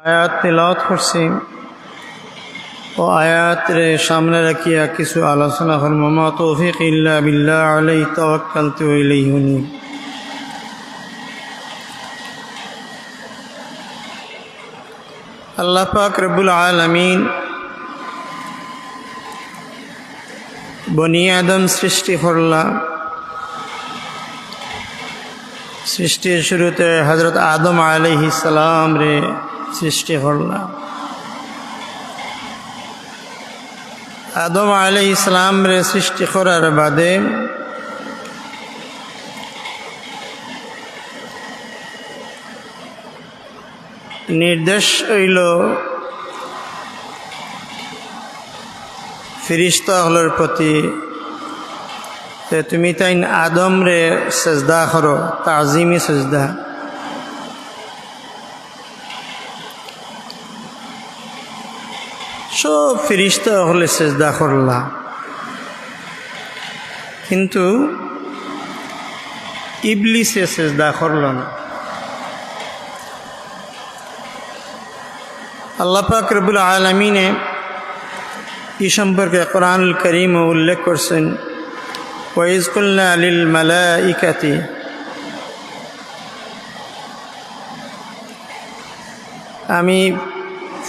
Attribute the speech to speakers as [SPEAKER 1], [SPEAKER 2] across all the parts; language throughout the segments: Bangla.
[SPEAKER 1] আয়াত তেলাওয়াত করছি। ও আয়াতের সামনে রাখিয়া কিছু আলোচনা হল মামা তৌফিক ইল্লা বিল্লাহ আলাই তাওয়াক্কালতু ইলাইহি উনীব আল্লাহ পাক রব্বুল আলামিন বনি আদম সৃষ্টি করলা। সৃষ্টির শুরুতে হজরত আদম আলহি সালাম রে সৃষ্টি করলাম। আদম আলহ ইসলাম রে সৃষ্টি করার বাদে নির্দেশ হইল ফিরিস্তা হলের প্রতি তুমি তাই আদম রে সেজদা করো, তাজিমি সেজদা। সব ফিরিস্তা হলে সেজদা করলা। কিন্তু ইবলিসে সেজদা করল না। আল্লাহ পাক রবুল আলমিনে এই সম্পর্কে কোরআনুল করিম উল্লেখ করছেন, ওয়াইজ আলিল মালা ইকাতি আমি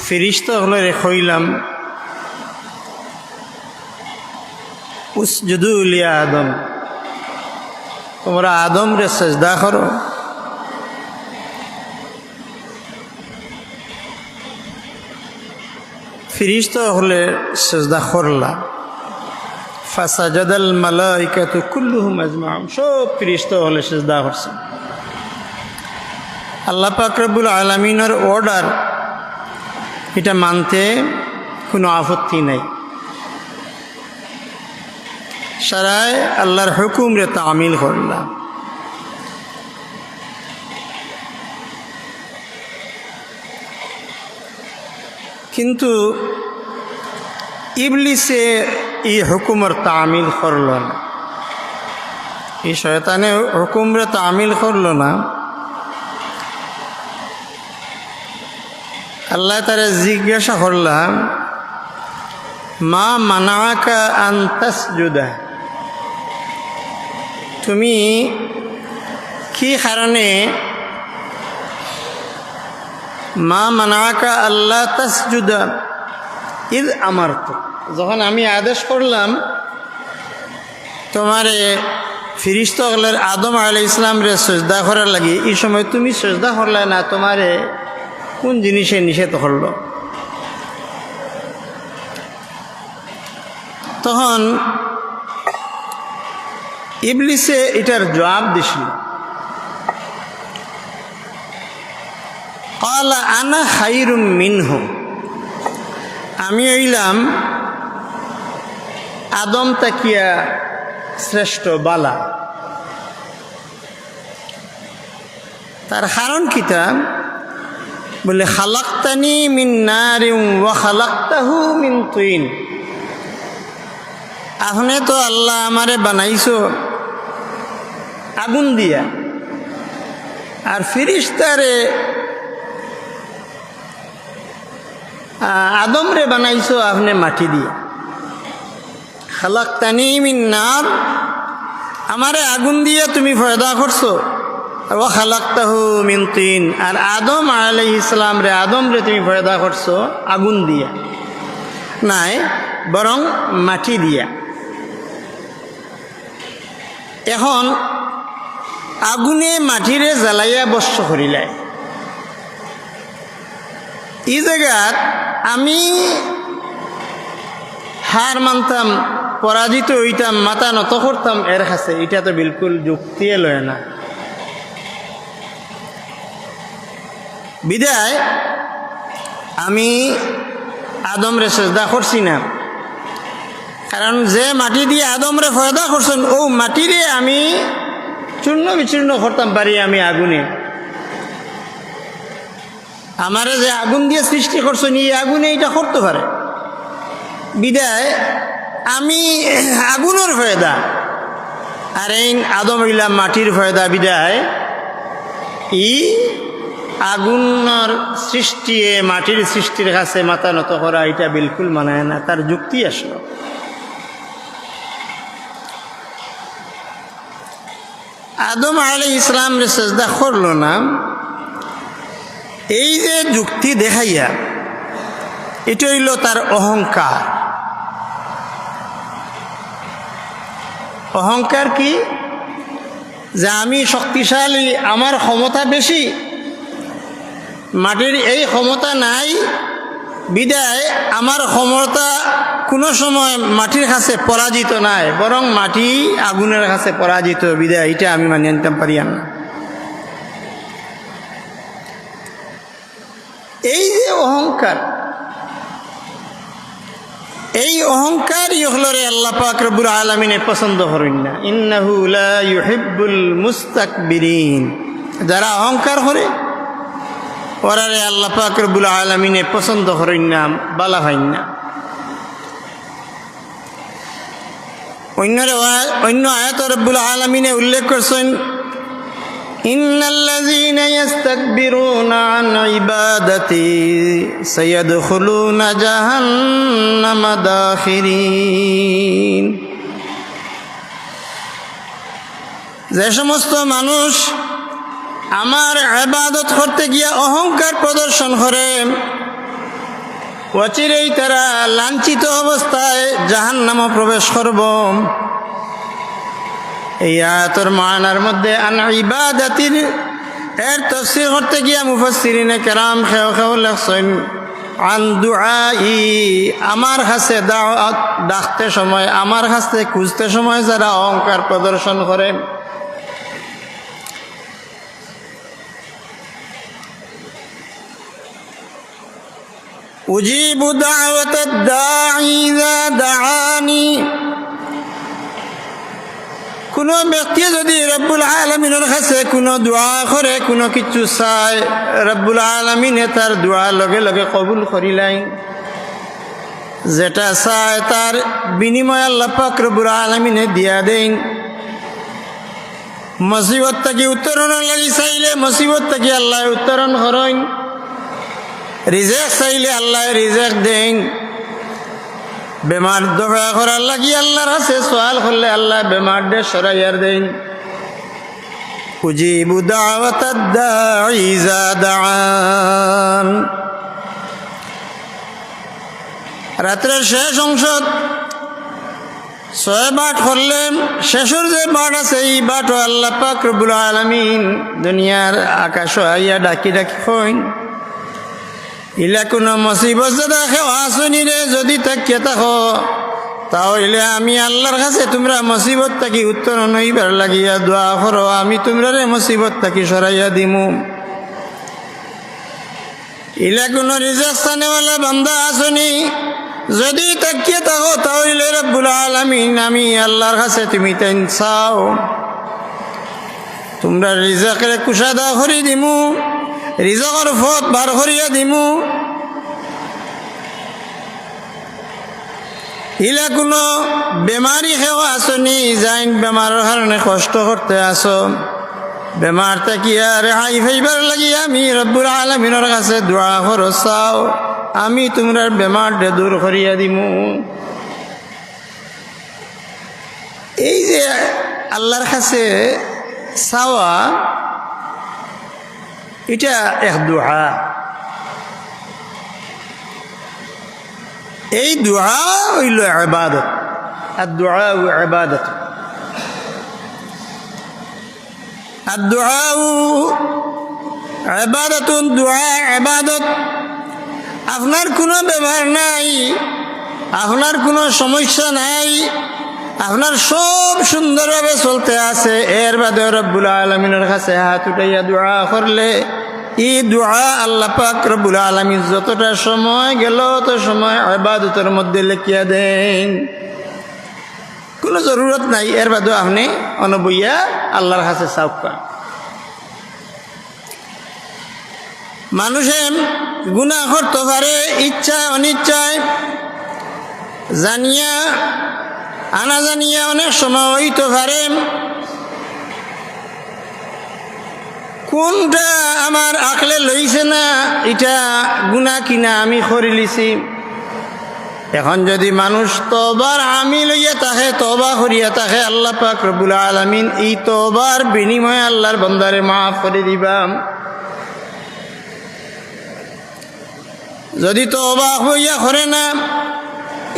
[SPEAKER 1] ফিরিস্তা হলে রেখইলাম উসজুদুলিয়া আদম। তোমরা আদম রে সেজদা করো। ফিরিস্তা হলে সেজদা করলা। ফাসাজাদাল মালাইকাতু কুল্লুহুম আজমাউন। সব ফিরিস্তা হলে সেজদা করছে। আল্লাহ পাক রব্বুল আলমিনের অর্ডার এটা মানতে কোনো আপত্তি নাই। সারায় আল্লাহর হুকুম রে তামিল করলাম। কিন্তু ইবলিসে এই হুকুমর তামিল করল না। এই শয়তানে হুকুমরে তামিল করল না। আল্লাহ তারা জিজ্ঞাসা করলাম, মা মানাকা আন্তাস জুদা তুমি কি কারণে মা মানাকা আল্লাহ তাসজুদা? ঈদ আমার তো যখন আমি আদেশ করলাম, তোমারে ফিরিস্ত হলের আদম আল ইসলাম রে সজদা করার লাগি, এই সময় তুমি সজদা করলে না, তোমারে কোন জিনিসে নিষেধ করল? তখন ইবলিসে এটার জবাব দিছিল। কলা আনা খাইরুম মিনহ। আমি হইলাম আদম তাকিয়া শ্রেষ্ঠ বালা। তার কারণ কিতা বলে, খালাক্তানি মিন নারিম ওয়া খালাক্তাহু মিন তুইন আপনি তো আল্লাহ আমারে বানাইছো, আগুন দিয়া। আর ফিরিস্তারে আদম রে বানাইছো আপনি মাটি দিয়ে। খালাক্তানি মিন নার, আমারে আগুন দিয়ে তুমি ফয়দা করছ। আর আদম আলাই ইসলাম রে, আদম রে তুমি ফয়দা করছ আগুন দিয়া। নাই, বরং মাটি দিয়া। এখন আগুনে মাটিরে জ্বালাইয়া বস্য করিলাই এই জায়গাত আমি হার মানতাম, পরাজিত হইতাম, মাথা নত করতাম, এর কাছে। এটা তো বিলকুল যুক্তিয়ে লয় না। বিদায়, আমি আদমরে সেজদা করছি না। কারণ যে মাটি দিয়ে আদমরে ফয়দা করছেন, ও মাটিরে আমি চূর্ণ বিচূর্ণ করতাম পারি আমি আগুনে। আমারে যে আগুন দিয়ে সৃষ্টি করছ এই আগুনে এটা করতে পারে। বিদায়, আমি আগুনের ফয়দা। আর এই আদম ইলাম মাটির ফয়দা, বিদায়, ই আগুনের সৃষ্টি মাটির সৃষ্টির কাছে মাথা নত করা এটা বিলকুল মানায় না, তার যুক্তি আসলো। আদম আলী ইসলাম সেজদা করল না, এই যে যুক্তি দেখাইয়া, এটা হইল তার অহংকার। অহংকার কি? যে আমি শক্তিশালী, আমার ক্ষমতা বেশি মাটির এই ক্ষমতা নাই। বিদায়, আমার ক্ষমতা কোনো সময় মাটির কাছে পরাজিত নাই, বরং মাটি আগুনের কাছে পরাজিত। বিদায়, এটা আমি মানিয়ে নিতাম পারি না এই যে অহংকার, এই অহংকার ইহলরে আল্লাহ পাক রব্বুল আলমিনে পছন্দ করেন না। ইন্নাহু লা ইউহিব্বুল মুস্তাকবিরিন। যারা অহংকার করে ওরারে আল্লাহ পাক রব্বুল আলমিনে পছন্দ করেন না বালা হইন না অন্য অন্য আয়াত রব্বুল আলমিনে উল্লেখ করছেন إن الذين يستكبرون عن عبادتي سيدخلون جهنم داخرين যে সমস্ত মানুষ আমার আবাদত করতে গিয়ে অহংকার প্রদর্শন করে। অচিরেই তারা লাঞ্ছিত অবস্থায় জাহান নাম প্রবেশ করব। এই আয়াতর মানার মধ্যে, আন ইবাদাতির এর তফসির করতে গিয়া মুফাসসিরিনে কেরাম খেও খেও লেখছেন, আন দুআই, আমার কাছে ডাকতে সময়, আমার কাছে খুঁজতে সময় যারা অহংকার প্রদর্শন করে। উজিব দাওয়াত দাঈ ইযা দাআনি কোনো ব্যক্তি যদি রব্বুল আলমিনের কাছে কোনো দোয়া করে, কোনো কিছু চায়, রব্বুল আলমিনে তার দোয়া লগে লগে কবুল করিলাই যেটা চায় তার বিনিময় আল্লাহ পাক রব্বুল আলমিনে দিয়া দেন। মসিবত থাকি উত্তরণের লাগি চাইলে মসিবত থাকি আল্লাহ উত্তরণ করেন। রিজেক চাইলে আল্লাহ রিজেক দেন। বেমার দফা করার লাগি আল্লাহর আছে সোয়াল করলে আল্লাহ বেমার দে সরাইয়ার দেন। উজিবু রাত্রের শেষ অংশ ছয় বাট করলেন শেষের যে বাট আছে, এই বাটও আল্লাহ পাক রব্বুল আলমিন দুনিয়ার আকাশ আইয়া ডাকি ডাকি কইন। ইলা কোনো মসিবত যদি খেওয়া শুনি রে, যদি তাকিয়ে থাকো, তাহলে আমি আল্লাহর কাছে তোমরা মুসিবত থাকি উত্তর নইবার লাগিয়া দোয়া করো, আমি তোমরা রে মুসিবত থাকি সরাইয়া দিমু। ইলা কোনো রিজাক স্থানেওয়ালা বান্দা আসনি যদি তাকিয়ে থাকো, তাহলে রব্বুল আলমিন আমি আল্লাহর কাছে তুমি তাই চাও। তোমরা রিজাকের কুসাদা করি দিমু। রিজকর ফত বার করিয়া দিমু। ইলা কোনো বেমারি সেও আসনি যাইন বেমারের কারণে কষ্ট করতে আসো বেমার থাকিয়া রেহাই ফাইবার লাগি আমি রব্বুর আলমিনের কাছে দোয়া করো চাও। আমি তোমরা বেমার দূর করিয়া দিমু। এই যে আল্লাহর কাছে চাওয়া এটা এক দোহা। এই দোহা হইল আবাদত আর দোহা আবাদত আর দোহা আবাদত দোয়া আবাদত আপনার কোনো ব্যবহার নাই, আপনার কোনো সমস্যা নাই। আপনার সব সুন্দরভাবে চলতে আছে। এর বাদে রব্বুল আলমিনের কাছে হাত উঠাইয়া দোয়া করলে ই দোয়া আল্লাহ পাক রব্বুল আলমী যতটা সময় গেল তত সময় আবাদতের মধ্যে লেখিয়া দেন। কোনো জরুরত নাই, এর বাদে আপনি অনবইয়া আল্লাহর কাছে চাউকা মানুষে গুণা করতে পারে, ইচ্ছায়, অনিচ্ছায়, জানিয়া আনা জানিয়া অনেক সময় হইতে পারে। কোনটা আমার আকলে লইছে না, এটা গুণা কিনা আমি করে লিছি। এখন যদি মানুষ তবার আমি লইয়া তাহে তবা করিয়া তাহে আল্লাহ পাক রবুল আলমিন এই তবার বিনিময়ে আল্লাহর বন্দারে মাফ করে দিবাম যদি তবা হইয়া করে না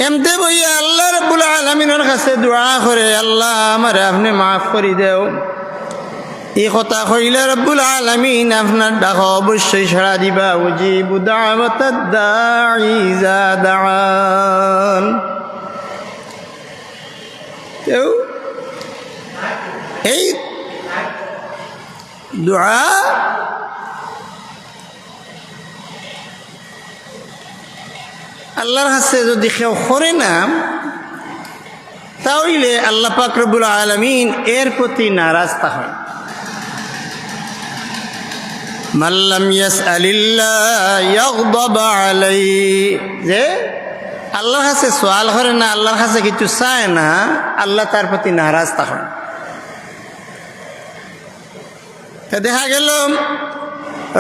[SPEAKER 1] এমতে বইয়া আল্লাহ রবুল আলমিনের কাছে দোয়া করে, আল্লাহ আমার আপনি মাফ করে দেও। এই কথা কইলে রব্বুল আলমিন আপনার ডাক অবশ্যই সাড়া দিবা। দাআন কেউ? এই দোয়া আল্লাহর কাছে যদি কেউ করে না, তাহলে আল্লাহ পাক রব্বুল আলমিন এর প্রতি নারাজ হয় মাল্লাম ইয়াগদাব আলাইহি যে আল্লাহর কাছে সোয়াল করে না, আল্লাহর কাছে কিছু চায় না, আল্লাহ তার প্রতি নারাজ তখন তা দেখা গেল,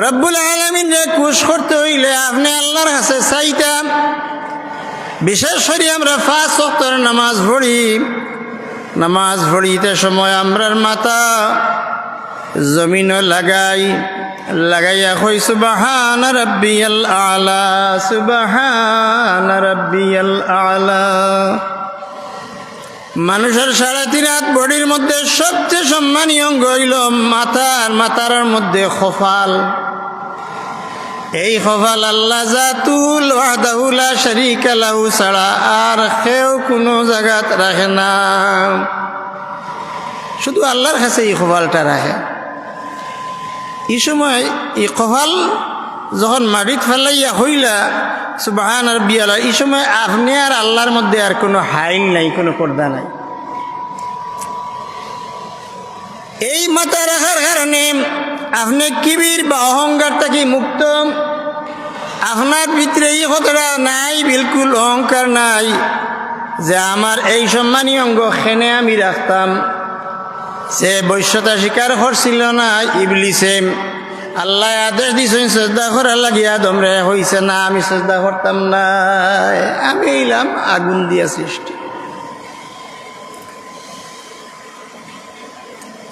[SPEAKER 1] রব্বুল আলমিন যে কুশ করতে হইলে আপনি আল্লাহর কাছে চাইতাম বিশেষ করে আমরা ফাঁস সপ্তর নামাজ পড়ি। নামাজ পড়িতে সময় আমরার মাথা জমিনও লাগাই। লাগাইয়া কই, সুবাহান রব্বিয়াল আলা, সুবাহান রব্বিয়াল আলা। মানুষের সাড়ে তিন হাত বডির মধ্যে সবচেয়ে সম্মানীয় অঙ্গ হইল মাথার মাথার মধ্যে খফাল। এই খফাল আল্লাহ জাতুল ওয়াহদাহুলা শরীকা লাহু, ছাড়া আর কেউ কোনো জায়গাত রাখে না। শুধু আল্লাহর কাছে এই খফালটা রাখে। এই সময় এই কপাল যখন মাটিত ফেলাইয়া হইলা, সুবাহান আর বিয়ালা এই সময় আপনি আর আল্লাহর মধ্যে আর কোনো হাইল নাই, কোনো পর্দা নাই। এই মাথা রাখার কারণে আপনি কিবির বা অহংকার থেকে মুক্ত। আপনার ভিতরে এই কথাটা নাই, বিলকুল অহংকার নাই। যে আমার এই সম্মানী অঙ্গ খেনে আমি রাখতাম। সে বৈশ্যতা স্বীকার করছিল না, ইবলিসে। আল্লাহ আদেশ দিছেন শ্রদ্ধা করার লাগিয়া তোমরা হইছে না, আমি শ্রদ্ধা করতাম না। আমি এলাম, আগুন দিয়া সৃষ্টি।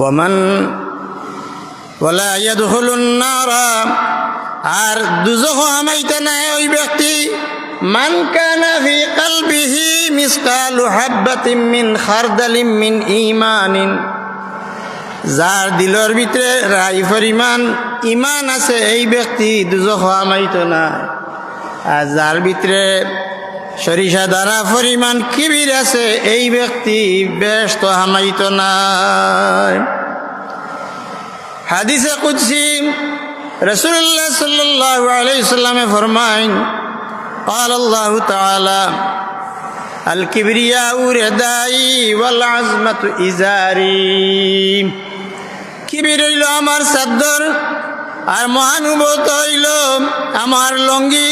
[SPEAKER 1] ওমান ওলা ইয়াদখুলুন নারা, আর দুজহ আমাইতে নাই ওই ব্যক্তি। মান কানা ফি কলবিহি মিসকালু হাব্বাতিম মিন খারদালিম মিন ঈমানিন। যার দিলর ভিতরে রাই পরিমাণ ইমান আছে, এই ব্যক্তি দুজহ আমাইতো না আর যার ভিতরে সরিষা দ্বারা পরিমাণ কিবির আছে এই ব্যক্তি ব্যস্ত হামাইত নাই হাদিসে কুদ্সি রসুল্লাহ সাল্লাহ আলাইসাল্লামে ফরমাইন قال الله تعالى الكبرياء ردائي والعزمة إزاري কিবির হইল আমার চাদর আর মহানুভূত হইল আমার লঙ্গি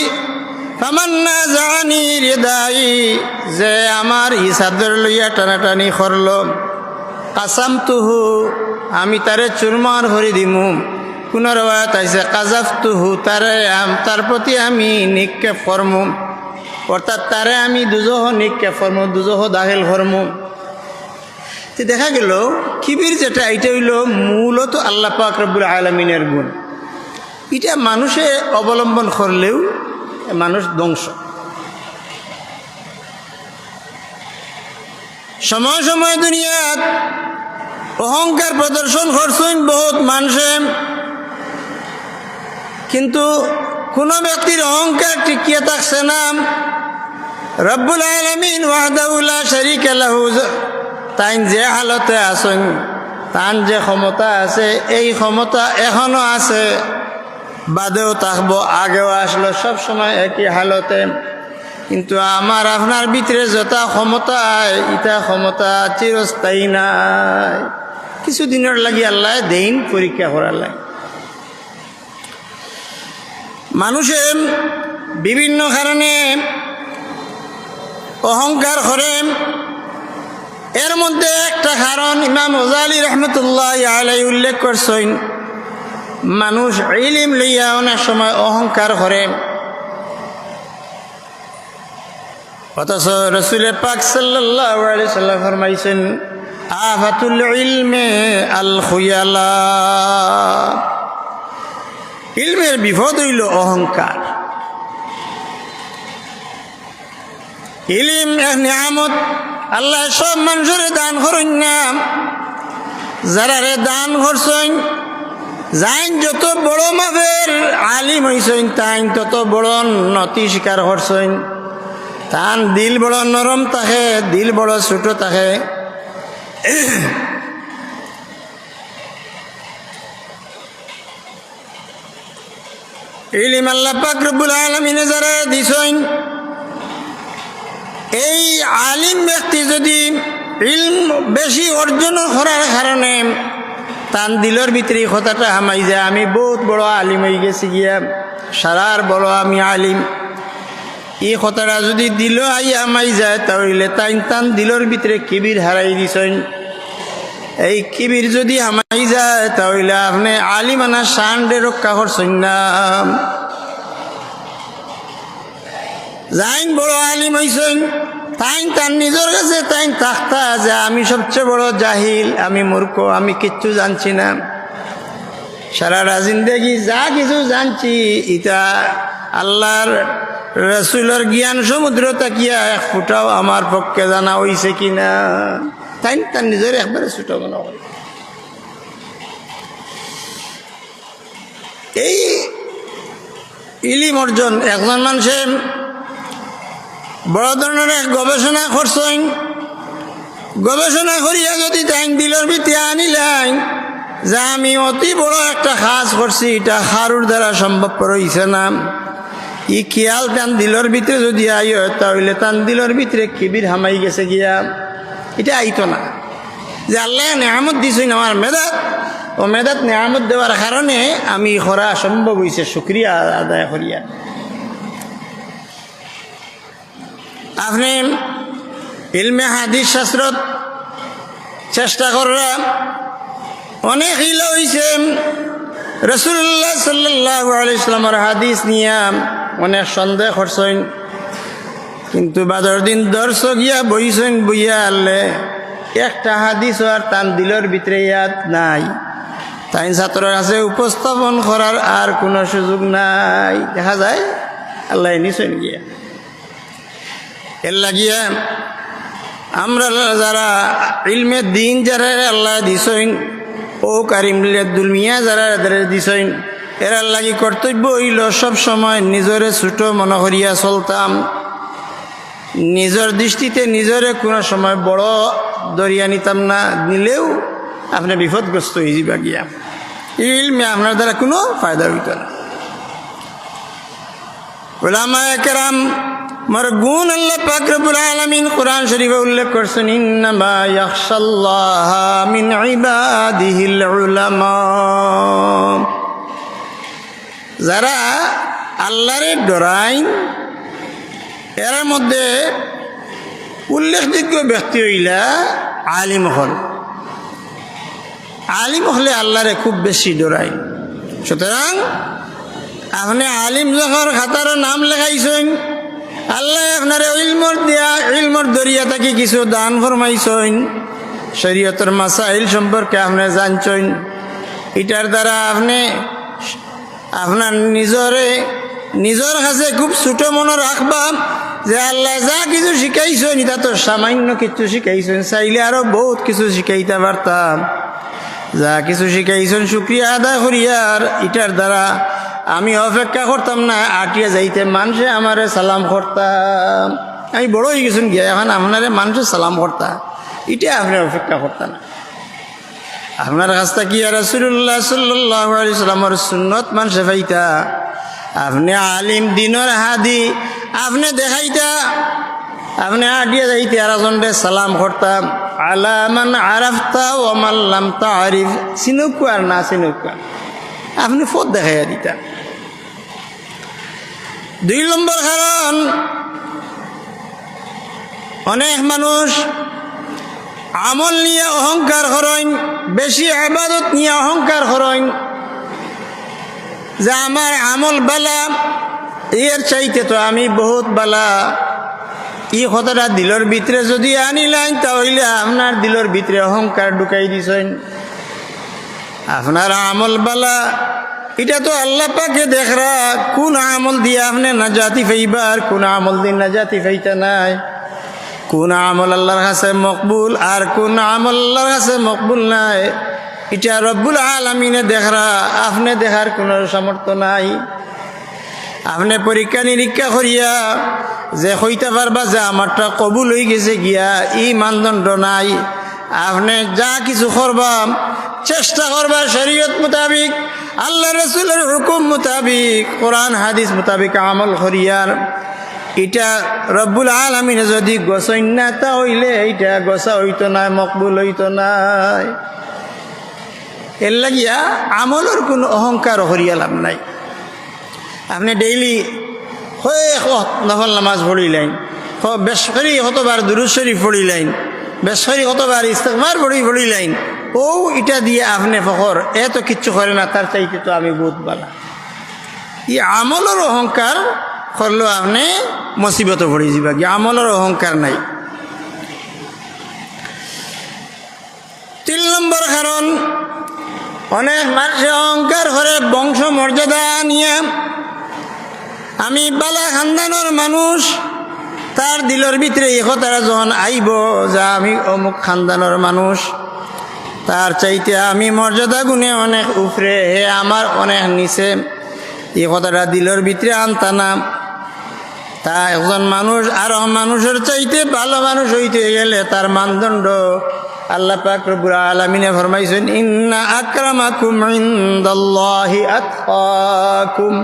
[SPEAKER 1] তামান্না জানি যে আমি তারে চুরমার ভরি দিমু। পুনর্বাত আইসে কাজাফ তুহু তারে তার প্রতি আমি নিক্ষেপ কর্ম। অর্থাৎ তারে আমি দুজহ নিক্ষেপ কর্ম, দুজহ দাখিল কর্ম। দেখা গেল, কিবির যেটা এটা হইল মূলত আল্লাহ পাক রব্বুল আলমিনের গুণ। এটা মানুষে অবলম্বন করলেও মানুষ ধ্বংস। সময় সময় দুনিয়াত অহংকার প্রদর্শন করছেন বহুত মানুষে। কিন্তু কোনো ব্যক্তির অহংকার টিকিয়ে থাকছে না। রব্বুল আলমিন ওয়াহদাউল্লাহ শরিক আল্লাহ তাই যে হালতে আসেন তান যে ক্ষমতা আছে, এই ক্ষমতা এখনও আছে। বাদেও থাকব, আগেও আসলো, সব সময় একই হালতে। কিন্তু আমার আপনার ভিতরে যত ক্ষমতা ইটা ক্ষমতা চিরস্থায়ী নাই। কিছুদিনের লাগি আল্লাহ দেইন পরীক্ষা করার লাগে। মানুষের বিভিন্ন কারণে অহংকার করে। এর মধ্যে একটা কারণ ইমাম ওজালি রহমতুল্লাহ আলাই উল্লেখ করছেন। মানুষ ইলিম লইয়া অনেক সময় অহংকার করে। অথচ রসুলের পাক সাল্লাহ ফরমাইছেন, আফাতুল ইলমে আল খুয়ালা ইলমের বিপদ হইল অহংকার। ইলিম এক নিয়ামত, আল্লাহ সব মানুষের দান করেন না। যারা রে দান করছেন যাইন যত বড় মাপের আলিম হইছেন, তাইন তত বড় নতি স্বীকার করছেন তান দিল বড় নরম তাহে দিল বড় ছোট থাকে। ইলিম আল্লাহ রব্বুল আলমিনে যারা দিছেন, এই আলিম ব্যক্তি যদি ইলম বেশি অর্জন করার কারণে তান দিলর ভিতরে কথাটা হামাই যায়। আমি বহুত বড় আলিম হয়ে গেছি গিয়া। সারার বড় আমি আলিম। এই কথাটা যদি দিল আই আমাই যায়, তাহলে তাই তান দিলর ভিতরে কিবির হারাই দিছেন। এই কিবির যদি হামাই যায়, তাহলে আপনি আলিমানা শানডে রক্ষা করছেন না। যাইন বড় আলিম হইছেন তাইন তার নিজের কাছে, তাইন থাকতা যে আমি সবচেয়ে বড় জাহিল, আমি মূর্খ, আমি কিচ্ছু জানছি না। সারাটা জিন্দগি যা কিছু জানছি, এটা আল্লাহর রসুলের জ্ঞান সমুদ্র তাকিয়া এক ফুটাও আমার পক্ষে জানা হইছে কি না তাই তার নিজের একবারে ছুটো মনে এই ইলিম অর্জন, একজন মানুষের বড় ধরনের এক গবেষণা করছেন। গবেষণা করিয়া যদি তাই দিলর ভিতরে আনিলেন, যে আমি অতি বড় একটা কাজ করছি, এটা হারুর দ্বারা সম্ভবপর হইছে না। ই খেয়াল তান দিলর ভিতরে যদি আই তাহলে তান দিলর ভিতরে কিবির হামাই গেছে গিয়া। এটা আইতো না। যে আল্লাহ নেহামত দিছই আমার মেদাত ও মেদাত নেহামত দেওয়ার কারণে আমি করা সম্ভব হয়েছে শুক্রিয়া আদায় করিয়া। আপনি ইলমে হাদিস শাস্ত্রত চেষ্টা করা অনেক হিল হয়েছে রসুল্লাহ সাল্লাহ হাদিস নিয়ে অনেক সন্দেহ করছেন। কিন্তু বাদর দিন দর্শক গিয়া বইছেন বইয়া আনলে একটা হাদিস আর তান দিলর ভিতরে ইয়াদ নাই। তাই ছাত্রের কাছে উপস্থাপন করার আর কোনো সুযোগ নাই। দেখা যায়, আল্লাহ নিছেন গিয়া। এর লাগিয়া আমরা যারা ইলমের দিন যারা আল্লাহ দিছইন ও কারিম দুলমিয়া যারা দিছইন এরার লাগি কর্তব্য হইল সব সময় নিজরে ছোট মনে করিয়া চলতাম। নিজের দৃষ্টিতে নিজরে কোনো সময় বড় দরিয়া নিতাম না, নিলেও আপনি বিপদগ্রস্ত হয়ে যাবা গিয়া। ইলমে আপনার দ্বারা কোনো ফায়দা হইত না। ওলামায় কেরাম আল্লাহ উল্লেখ মিন যারা আল্লাহরে ডরাইন, এর মধ্যে উল্লেখযোগ্য ব্যক্তি হইলা আলিম হল। আলিম হলে আল্লাহরে খুব বেশি ডরাই সুতরাং আপনি আলিম যখন খাতার নাম লেখাইছেন আল্লাহ আপনার ইলমর দিয়া, ইলমর দরিয়া থাকি কিছু দান ফরমাইছেন শরীয়তর মাসাইল সম্পর্কে আপনি জানছেন এটার দ্বারা আপনি আপনার নিজরে, নিজের কাছে খুব ছোট মনে রাখবা যে আল্লাহ যা কিছু শিখাইছেন এটা তো সামান্য কিছু শিখাইছেন চাইলে আরও বহুত কিছু শিখাইতে পারতাম। যা কিছু শিখাইছেন শুক্রিয়া আদায় করিয়ার এটার দ্বারা আমি অপেক্ষা করতাম না, আটিয়া যাইতে মানুষে আমারে সালাম করতাম আমি বড় হয়ে গেছেন গিয়া, এখন আপনারে মানুষে সালাম করতাম এটা আপনি অপেক্ষা করতাম আপনার কাছটা কি রাসুল্লাহ সাল্লাহ সাল্লামর সুন্নত মানুষে পাইতা? আপনি আলিম দিনর হাদি, আপনি দেখাইতা। আপনি আডিয়া যাইতে আর সালাম করতাম আলামান আরাফতা মাল্লাম তারিফ। চিনুকু আর না চিনুকু আপনি ফোট দেখাইয়া দিতা দুই নম্বর কারণ, অনেক মানুষ আমল নিয়ে অহংকার করেন বেশি আবাদত নিয়ে অহংকার করেন যে আমার আমল বালা, এর চাইতে তো আমি বহুত বালা। ই কথাটা দিলর ভিতরে যদি আনিলেন তাহলে আপনার দিলর ভিতরে অহংকার ঢুকাই দিছেন। আপনার আমল বালা এটা তো আল্লাহ পাকে দেখরা, কোন আমল দিয়ে আপনি নাজাতি ফাইবার, কোন আমল দিয়ে নাজাতি ফাইতা নাই। কোন আমল আল্লাহর কাছে মকবুল আর কোন আমল আল্লাহর কাছে মকবুল নাই। এটা রব্বুল আলমিনে দেখরা, আপনি দেখার কোনো সামর্থ্য নাই। আপনি পরীক্ষা নিরীক্ষা করিয়া যে হইতে পারবা যে আমারটা কবুল হয়ে গেছে গিয়া ই মানদণ্ড নাই। আপনি যা কিছু করবা চেষ্টা করবা শরীয়ত মোতাবিক, আল্লাহ রসুলের হুকুম মোতাবিক, কোরআন, হাদিস মোতাবিক আমল করিয়ার। এটা রব্বুল আলমিনে যদি গছইন না তা হইলে এইটা গছা হইতো নাই মকবুল হইতো নাই এর লাগিয়া আমলের কোনো অহংকার হরিয়া লাভ নাই। আপনি ডেইলি হয়ে নফল নামাজ পড়িলেন বেশ করি কতবার দুরুদ শরীফ পড়িলেন বেশ করি কতবার ইস্তেকবার পড়ি পড়িলেন ও, এটা দিয়ে আপনি ফখর। এত কিচ্ছু করে না, তার চাইতে তো আমি বহুত বালা। ই আমলের অহংকার করলেও আপনি মুসিবত পড়ে যাবা কি আমলের অহংকার নাই। তিন নম্বর কারণ, অনেক মানুষ অহংকার করে বংশ মর্যাদা নিয়ে। আমি বালা খানদানোর মানুষ, তার দিলের ভিতরে এখো তারা যখন আইব, যা আমি অমুক খানদানোর মানুষ। তার চাইতে আমি মর্যাদা গুণে অনেক উপরে, হে আমার অনেক নিচে। এই কথাটা দিলের ভিতরে আনতানা তা একজন মানুষ, আর মানুষের চাইতে ভালো মানুষ হইতে গেলে তার মানদণ্ড আল্লাহ পাক রব্বুল ফরমাইছেন, ইন্না আকরামাকুম ইনদাল্লাহি আতকাকুম